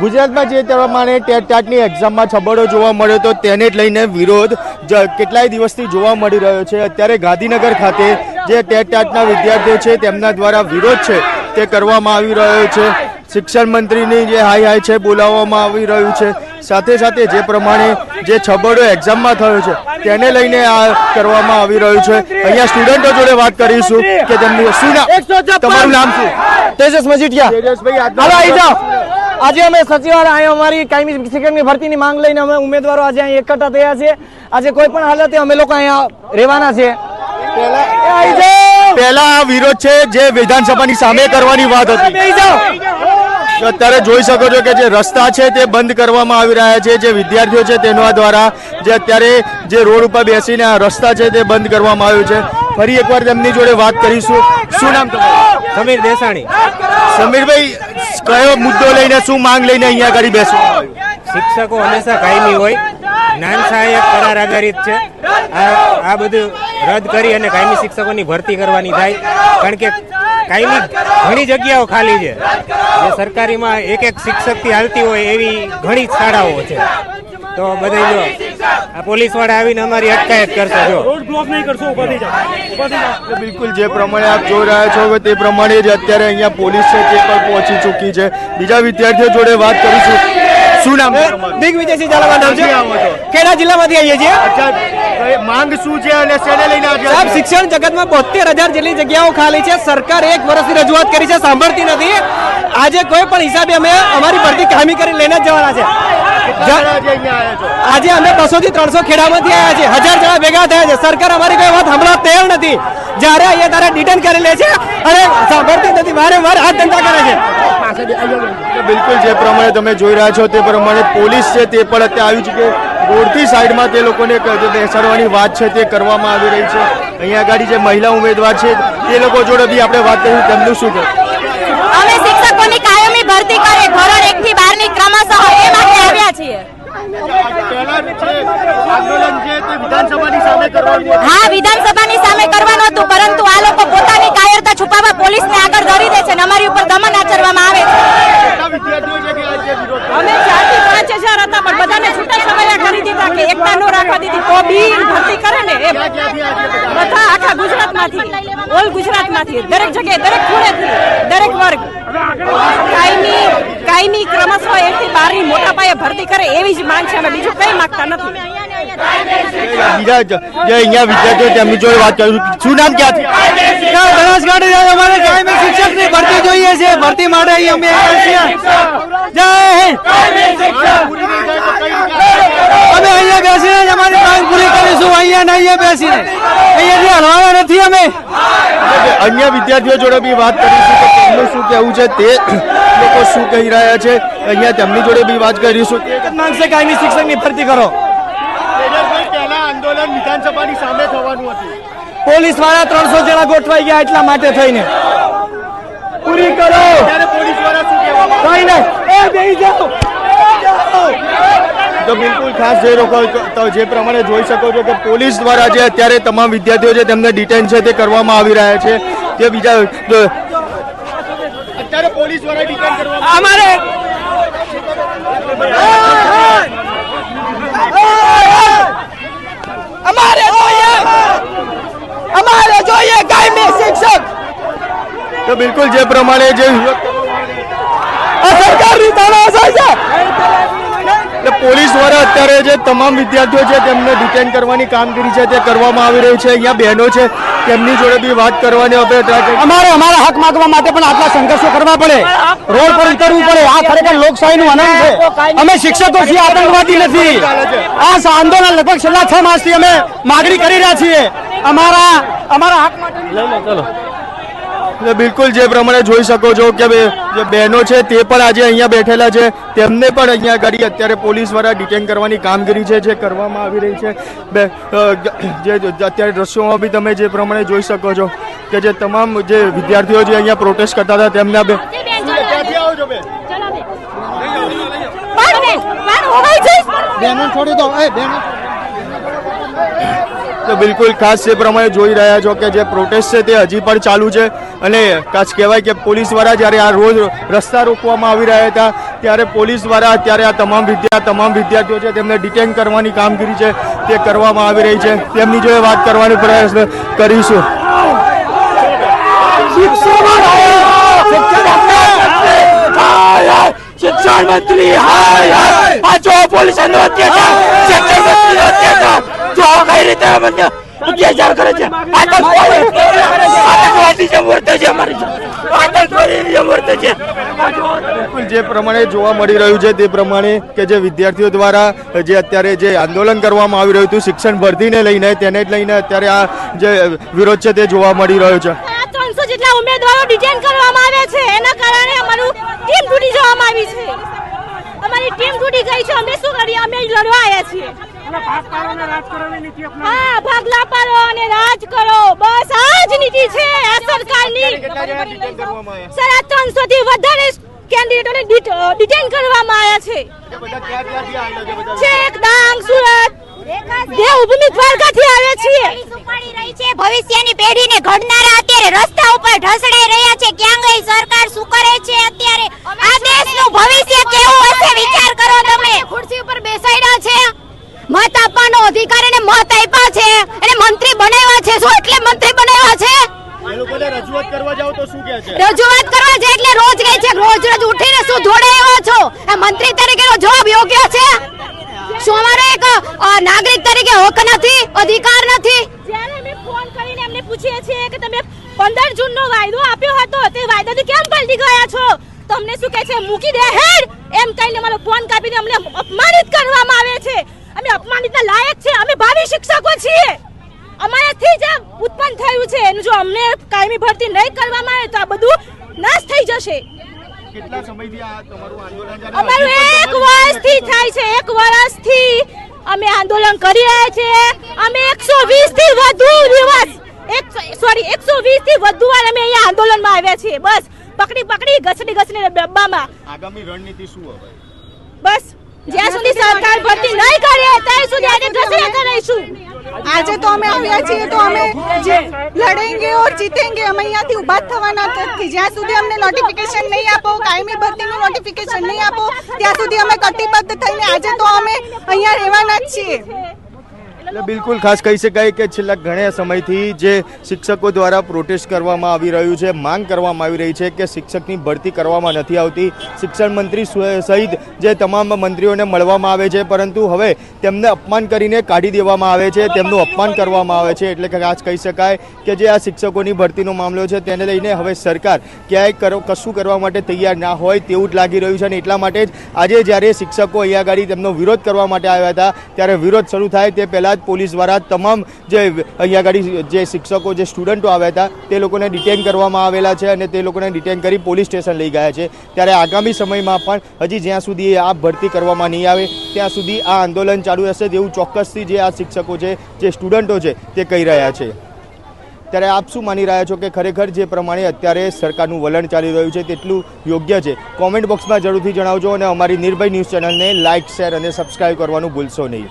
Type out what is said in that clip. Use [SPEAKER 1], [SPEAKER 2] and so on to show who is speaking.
[SPEAKER 1] ગુજરાતમાં જે પ્રમાણે ટેટ ટાટની એક્ઝામમાં છબડો જોવા મળ્યો તો તેને જ લઈને વિરોધ કેટલાય દિવસથી જોવા મળી રહ્યો છે. અત્યારે ગાંધીનગર ખાતે જે ટેટ ટાટના વિદ્યાર્થીઓ છે તેમના દ્વારા વિરોધ છે તે કરવામાં આવી રહ્યો છે. શિક્ષણ મંત્રીની જે હાઈ હાઈ છે બોલાવવામાં આવી રહ્યું છે. સાથે સાથે જે પ્રમાણે જે છબડો એક્ઝામમાં થયો છે તેને લઈને આ કરવામાં આવી રહ્યું છે. અહીંયા સ્ટુડન્ટો જોડે વાત કરીશું કે તેમની શું નામ તમારું નામ શું?
[SPEAKER 2] તેજસ મજીઠિયા.
[SPEAKER 1] તેજસભાઈ
[SPEAKER 2] હાલો આવી જાઓ. આજે અમે સચિવાલય અહીંયા અમારી કાયમી શિક્ષકની ભરતીની માંગ લઈને અમે ઉમેદવારો આજે અહીં એકઠા થયા છે આજે કોઈ પણ હાલતે અમે લોકો અહીંયા રહેવાના છે
[SPEAKER 1] પહેલા આ વિરોધ છે જે વિધાનસભાની સામે કરવાની વાત હતી. તો અત્યારે જોઈ શકો છો કે જે રસ્તા છે તે બંધ કરવામાં આવી રહ્યા છે. જે વિદ્યાર્થીઓ છે તેના દ્વારા જે અત્યારે જે રોડ ઉપર બેસીને આ રસ્તા છે તે બંધ કરવામાં આવ્યું છે. ફરી એકવાર તેમની જોડે વાત કરીશું. શું નામ તમારું?
[SPEAKER 3] સમીર દેસાણી.
[SPEAKER 1] સમીરભાઈ કયો મુદ્દો લઈને શું માંગ લઈને અહીંયા આગળ આવ્યું
[SPEAKER 3] શિક્ષકો હંમેશા કાયમી હોય. જ્ઞાન સહાયક કરાર આધારિત છે. આ આ બધું રદ કરી અને કાયમી શિક્ષકોની ભરતી કરવાની થાય. કારણ કે કાયમી ઘણી જગ્યાઓ ખાલી છે. જે સરકારીમાં એક એક શિક્ષકથી હાલતી હોય એવી ઘણી શાળાઓ છે. તો બધે જો આ પોલીસવાળા આવીને અમારી અટકાયત કરશે જો.
[SPEAKER 1] બિલકુલ જે પ્રમાણે આપ જોઈ રહ્યા છો તે પ્રમાણે જ અત્યારે અહીંયા પોલીસ છે તે પણ પહોંચી ચૂકી છે. બીજા વિદ્યાર્થીઓ જોડે વાત કરીશું. શું નામ છે? તમારું?
[SPEAKER 2] દિગ્વિજયસિંહ ઝાલામાં નામ છે? કેડા? જિલ્લામાંથી આવીએ છીએ?
[SPEAKER 1] માંગ શું છે અને શેને લઈને
[SPEAKER 2] સાહેબ શિક્ષણ જગતમાં બોતેર હજાર જેટલી જગ્યાઓ ખાલી છે. સરકાર એક વર્ષની રજૂઆત કરી છે સાંભળતી નથી. આજે કોઈ પણ હિસાબે અમે અમારી ભરતી કાયમી કરી લઈને જ જવાના છે.
[SPEAKER 1] આજે
[SPEAKER 2] અમે બસો થી ત્રણસો ખેડામાંથી આવ્યા છે હજાર જણા ભેગા થયા છે. સરકાર અમારી કોઈ વાત હમણાં તૈયાર નથી. જ્યારે અહીંયા તારે ડિટેન કરી લે છે અને સાંભળતી નથી. વારે વાર હાથ ધંધા કરે છે.
[SPEAKER 1] બિલકુલ જે પ્રમાણે તમે જોઈ રહ્યા છો તે પ્રમાણે પોલીસ છે તે પણ અત્યારે આવી છે. કે રોડથી સાઈડમાં તે લોકોને જે બેસાડવાની વાત છે તે કરવામાં આવી રહી છે. અહીંયા આગળ જે મહિલા ઉમેદવાર છે તે લોકો જોડે બી આપણે વાત કરીશું તેમનું શું છે
[SPEAKER 4] અમે શિક્ષકોની કાયમી ભરતી કરે. ધોરણ 1 થી 12 ની ક્રમશઃ એ માટે આવ્યા છીએ.
[SPEAKER 1] આંદોલન છે તે વિધાનસભાની સામે કરવાનું
[SPEAKER 4] હા વિધાનસભાની સામે કરવાનું હતું પરંતુ આ લોકો પોતાની કાયરતા છુપાવવા પોલીસને આગળ ધરી દે છે અને અમારી ઉપર દમન આચરવામાં આવે છે
[SPEAKER 1] વિદ્યાર્થીઓ છે કે આજે વિરોધ
[SPEAKER 4] અમે ચારથી પાંચ હજાર હતા પણ બધાને છૂટા છવાયા કરી દીધા કે દીધી તો બી ભરતી કરે ને એ બધા આખા ગુજરાતમાંથી ઓલ ગુજરાતમાંથી દરેક જગ્યાએ દરેક ખૂણેથી દરેક વર્ગ. કાયમી કાયમી ક્રમશઃ એક થી બારની મોટા પાયે ભરતી કરે એવી જ માંગ છે અમે બીજું કઈ માંગતા નથી.
[SPEAKER 1] બીજા જે અહીંયા વિદ્યાર્થીઓ તેમની જોડે વાત કરું શું નામ ક્યાંથી?
[SPEAKER 2] બનાસકાંઠા અમારે કાયમી ભરતી જોઈએ છે. ભરતી માટે અહીં અમે જય હિન્દ અમે અહીંયા બેસીને જ અમારી માંગ કરીશું અહીંયા ને અહીંયા બેસીને. અહીંયાથી હલવાના નથી અમે.
[SPEAKER 1] અન્ય વિદ્યાર્થીઓ જોડે બી વાત કરીશું કે તેમનું શું કહેવું છે તે લોકો શું કહી રહ્યા છે. અહીંયા તેમની જોડે બી વાત કરીશું
[SPEAKER 2] એક જ માંગ છે કાયમી શિક્ષકની ભરતી કરો.
[SPEAKER 1] પહેલા આંદોલન વિધાનસભાની સામે થવાનું હતું.
[SPEAKER 2] પોલીસવાળા ત્રણસો જણા ગોઠવાઈ ગયા એટલા માટે થઈને. પૂરી કરો.
[SPEAKER 1] ત્યારે પોલીસવાળા શું કહેવા
[SPEAKER 2] કઈ નહીં. એ બેસી જાઓ.
[SPEAKER 1] તો બિલકુલ ખાસ જે લોકો તો જે પ્રમાણે જોઈ શકો છો કે પોલીસ દ્વારા જે અત્યારે તમામ વિદ્યાર્થીઓ છે તેમને ડિટેન છે તે કરવામાં આવી રહ્યા છે. જે બીજા અત્યારે પોલીસ દ્વારા ડિટેન કરવામાં
[SPEAKER 2] અમારે! અમારે જોઈએ! અમારે જોઈએ કાયમી શિક્ષક!
[SPEAKER 1] તો બિલકુલ જે પ્રમાણે જે
[SPEAKER 2] સરકારની તાનાશાહી છે!
[SPEAKER 1] પોલીસ દ્વારા અત્યારે જે તમામ વિદ્યાર્થીઓ છે તેમને ડિટેન કરવાની કામગીરી છે તે કરવામાં આવી રહી છે. અહીંયા બહેનો છે તેમની જોડે બી વાત કરવાની આપણે કરી.
[SPEAKER 2] અમારે અમારા હક માગવા માટે પણ આટલા સંઘર્ષો કરવા પડે. રોડ પર ઉતરવું પડે. આ ખરેખર લોકશાહીનું અનંત છે. અમે શિક્ષકો છીએ આતંકવાદી નથી. આ આંદોલન લગભગ છેલ્લા છ માસથી અમે માગણી કરી રહ્યા છીએ. અમારા અમારા હક માટે
[SPEAKER 1] એટલે બિલકુલ જે પ્રમાણે જોઈ શકો છો કે જે બહેનો છે તે પણ આજે અહીંયા બેઠેલા છે. તેમને પણ અહીંયા ગાડી અત્યારે પોલીસ દ્વારા ડિટેન કરવાની કામગીરી છે જે કરવામાં આવી રહી છે. બે જે અત્યારે દ્રશ્યોમાં બી તમે જે પ્રમાણે જોઈ શકો છો કે જે તમામ જે વિદ્યાર્થીઓ જે અહીંયા પ્રોટેસ્ટ કરતા હતા તેમના બે
[SPEAKER 2] છોડી દો. એ બેનો
[SPEAKER 1] તો બિલકુલ ખાસ એ પ્રમાણે જોઈ રહ્યા છો કે જે પ્રોટેસ્ટ છે તે હજી પણ ચાલુ છે. અને ખાસ કહેવાય કે પોલીસ દ્વારા જ્યારે આ રોજ રસ્તા રોકવામાં આવી રહ્યા હતા, ત્યારે પોલીસ દ્વારા અત્યારે આ તમામ વિદ્યા તમામ વિદ્યાર્થીઓ છે તેમને ડિટેન કરવાની કામગીરી છે તે કરવામાં આવી રહી છે. તેમની જોડે વાત કરવાનો પ્રયાસ કરીશું.
[SPEAKER 2] શિક્ષણ મંત્રી, હાય હાય. આ જો પોલીસ અત્યાચાર, શિક્ષણ મંત્રી અત્યાચાર. જો કઈ રીતે અમને અત્યાચાર કરે છે? આતંકવાદી આતંકવાદી જે વર્તે છે અમારી આતંકવાદી જે વર્તે છે.
[SPEAKER 1] બિલકુલ જે પ્રમાણે જોવા મળી રહ્યું છે તે પ્રમાણે કે જે વિદ્યાર્થીઓ દ્વારા જે અત્યારે જે આંદોલન કરવામાં આવી રહ્યું હતું શિક્ષણ ભરતીને લઈને તેને જ લઈને અત્યારે આ જે વિરોધ છે તે જોવા મળી રહ્યો છે.
[SPEAKER 5] ત્રણસો જેટલા ઉમેદવારો ડિટેન કરવામાં આવે છે. એના કારણે અમારું ટીમ તૂટી જવામાં આવી છે. અમારી ટીમ તૂટી ગઈ છે. અમે શું કરીએ? અમે લડવા આવ્યા છીએ. હા ભાગલા પાડો અને રાજ કરો. બસ આ જ નીતિ છે. આ સરકારની સર આ ત્રણસો થી વધારે કેન્ડિડેટોને ડિટેન કરવામાં આવ્યા છે. છેક ડાંગ સુરત. દેવભૂમિ દ્વારકાથી આવ્યા છીએ.
[SPEAKER 6] છે ભવિષ્યની પેઢીને ઘડનારા અત્યારે રસ્તા ઉપર ઢસડાઈ રહ્યા છે ક્યાં ગઈ સરકાર શું કરે છે અત્યારે આ દેશનું ભવિષ્ય કેવું હશે વિચાર કરો તમે ખુરશી ઉપર બેસાડ્યા છે મત આપવાનો અધિકાર એને મત આપ્યા છે એને મંત્રી બનાવ્યા છે શું એટલે મંત્રી બનાવ્યા છે
[SPEAKER 1] રજૂઆત કરવા જાવ તો શું કહે છે
[SPEAKER 6] રજૂઆત કરવા છે એટલે રોજ કહે છે રોજ રોજ ઉઠીને શું ધોડે આવ્યા છો? એ મંત્રી તરીકેનો જવાબ યોગ્ય છે? શું અમારો એક નાગરિક તરીકે હક નથી, અધિકાર નથી?
[SPEAKER 5] જ્યારે અમે ફોન કરીને એમને પૂછીએ છીએ કે તમે પંદર જૂન નો વાયદો આપ્યો હતો, તે વાયદાથી કેમ પલટી ગયા છો? તો અમને શું કહે છે? મૂકી દે હેડ! એમ કહીને મારો ફોન કાપીને અમને અપમાનિત કરવામાં આવે છે. અમે અપમાનિતના લાયક છે, અમે ભાવિ શિક્ષકો છીએ. અમારાથી જ ઉત્પન્ન થયું છે. એનું જો અમને કાયમી ભરતી નહીં કરવામાં આવે તો આ બધું નાશ થઈ જશે.
[SPEAKER 1] કેટલા સમયથી આ તમારું આંદોલન ચાલે?
[SPEAKER 5] અમારું એક વર્ષથી થાય છે. એક વર્ષથી અમે આંદોલન કરી રહ્યા છીએ અમે એકસો વીસથી વધુ દિવસ એક સોરી એકસો વીસથી વધુ વાર અમે અહીંયા આંદોલનમાં આવ્યા છીએ. બસ પકડી પકડી ઘસડી ઘસડી ડબ્બામાં.
[SPEAKER 1] આગામી રણનીતિ શું હવે?
[SPEAKER 5] બસ જ્યાં સુધી સરકાર ભરતી નહીં કરે ત્યાં સુધી આને ઘસડ્યા રહીશું.
[SPEAKER 7] આજે તો અમે આવ્યા છીએ તો અમે લડેંગે ઓર જીતેંગે અમે અહીંયાથી ઊભા થવાના નથી જ્યાં સુધી અમને નોટિફિકેશન નહીં આપો, કાયમી ભરતીનું નોટિફિકેશન નહીં આપો, ત્યાં સુધી અમે કટિબદ્ધ થઈને આજે તો અમે અહીંયા રહેવાના જ છીએ.
[SPEAKER 1] એટલે બિલકુલ ખાસ કહી શકાય કે છેલ્લા ઘણા સમયથી જે શિક્ષકો દ્વારા પ્રોટેસ્ટ કરવામાં આવી રહ્યું છે, માંગ કરવામાં આવી રહી છે કે શિક્ષકની ભરતી કરવામાં નથી આવતી. શિક્ષણ મંત્રી સહિત જે તમામ મંત્રીઓને મળવામાં આવે છે, પરંતુ હવે તેમને અપમાન કરીને કાઢી દેવામાં આવે છે, તેમનું અપમાન કરવામાં આવે છે. એટલે ખાસ કહી શકાય કે જે આ શિક્ષકોની ભરતીનો મામલો છે, તેને લઈને હવે સરકાર ક્યાંય કશું કરવા માટે તૈયાર ના હોય તેવું જ લાગી રહ્યું છે અને એટલા માટે જ આજે જ્યારે શિક્ષકો અહીંયા આગળ તેમનો વિરોધ કરવા માટે આવ્યા હતા, ત્યારે વિરોધ શરૂ થાય તે પહેલાં જ પોલીસ દ્વારા તમામ જે અહીંયા આગળ જે શિક્ષકો, જે સ્ટુડન્ટો આવ્યા હતા, તે લોકોને ડિટેન કરવામાં આવેલા છે અને તે લોકોને ડિટેન કરી પોલીસ સ્ટેશન લઈ ગયા છે. ત્યારે આગામી સમયમાં પણ હજી જ્યાં સુધી આ ભરતી કરવામાં નહીં આવે, ત્યાં સુધી આ આંદોલન ચાલુ રહેશે તેવું ચોક્કસથી જે આ શિક્ષકો છે, જે સ્ટુડન્ટો છે, તે કહી રહ્યા છે. ત્યારે આપ શું માની રહ્યા છો કે ખરેખર જે પ્રમાણે અત્યારે સરકારનું વલણ ચાલી રહ્યું છે તેટલું યોગ્ય છે? કોમેન્ટ બોક્સમાં જરૂરથી જણાવજો અને અમારી નિર્ભય ન્યૂઝ ચેનલને લાઇક, શેર અને સબસ્ક્રાઈબ કરવાનું ભૂલશો નહીં.